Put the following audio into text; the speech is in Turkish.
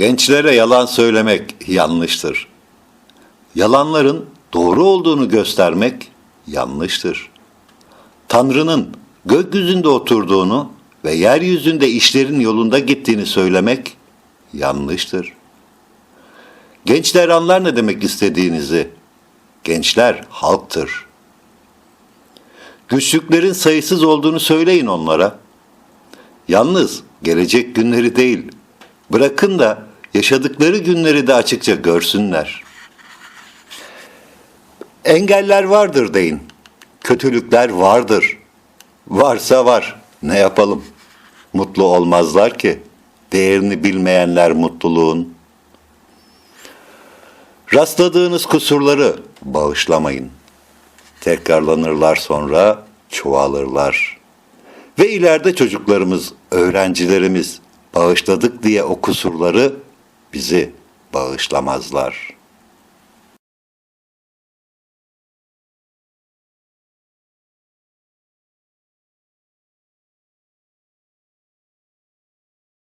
Gençlere yalan söylemek yanlıştır. Yalanların doğru olduğunu göstermek yanlıştır. Tanrı'nın gökyüzünde oturduğunu ve yeryüzünde işlerin yolunda gittiğini söylemek yanlıştır. Gençler anlar ne demek istediğinizi. Gençler halktır. Güçlüklerin sayısız olduğunu söyleyin onlara. Yalnız gelecek günleri değil, bırakın da yaşadıkları günleri de açıkça görsünler. Engeller vardır deyin. Kötülükler vardır. Varsa var. Ne yapalım? Mutlu olmazlar ki. Değerini bilmeyenler mutluluğun. Rastladığınız kusurları bağışlamayın. Tekrarlanırlar sonra çoğalırlar. Ve ileride çocuklarımız, öğrencilerimiz bağışladık diye o kusurları bizi bağışlamazlar.''